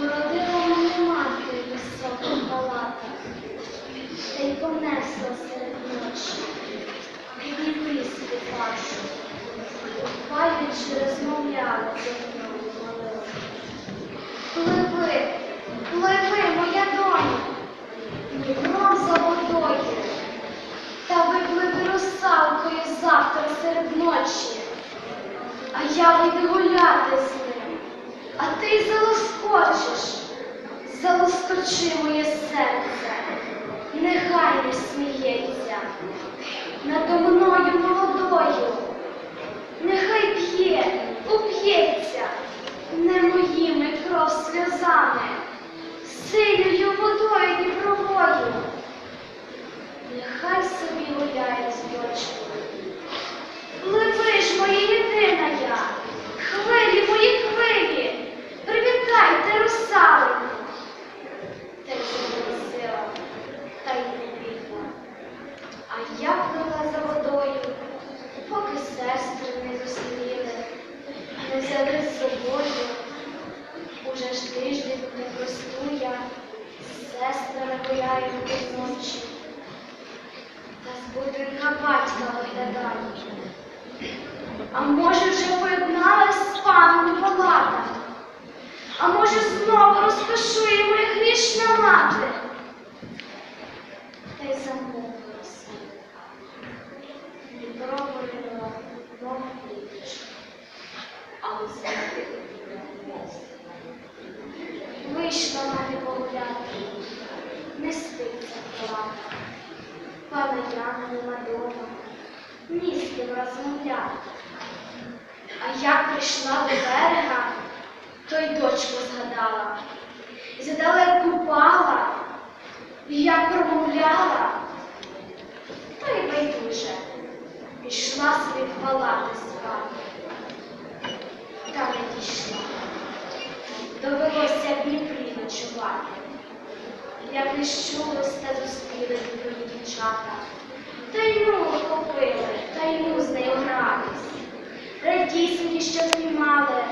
Породила мене мати в високих палатах, та й понесла серед ночі, собі вашу. Павічі розмовляли зі мною молили. Пливи, пливи, моя доня, Дніпром за водою, та випливи русалкою завтра серед ночі, а я вийду гуляти з ним, а ти залоскочиш, залоскочи моє серце, нехай не сміється. Надо мною молодою, нехай п'є, уп'ється. Не моїми кров сльозами, синьою водою дібровою. Нехай собі гуляє з дочкою. Пливи ж, моя єдина я, хвилі мої хвилі, привітайте русалину. Та й заголосила, та й не бігла. А я плила за водою, поки сестри не зустріли, не взяли з собою. Уже ж тиждень не просту я, з сестрами гуляю ночі. Та з будинка батька виглядаю. А може вже поєдналась з паном у палатах? А може знову розкошує моя грішна мати? Та й замовилася. Дніпро полювала, мов квіточка, але звідти не Вийшла мати погуляти, не спиться в палатах. Пана Яна нема дома, ні з ким розмовляти. А як прийшла до берега, то й дочку згадала. Задалеку пала, і як промовляла, то й байдуже. Пішла собі в Дніпрі ночувати. Як не щулось та зустріли Дніпрові дівчата. Та й ну охопили, та й ну з нею гратись. Радісенькі, що знімали,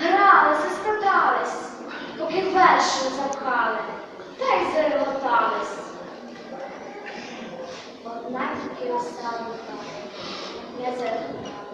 гралися, складались, поки вершу запхали, та й зареготались. Одна тільки осталася, я зареготалась.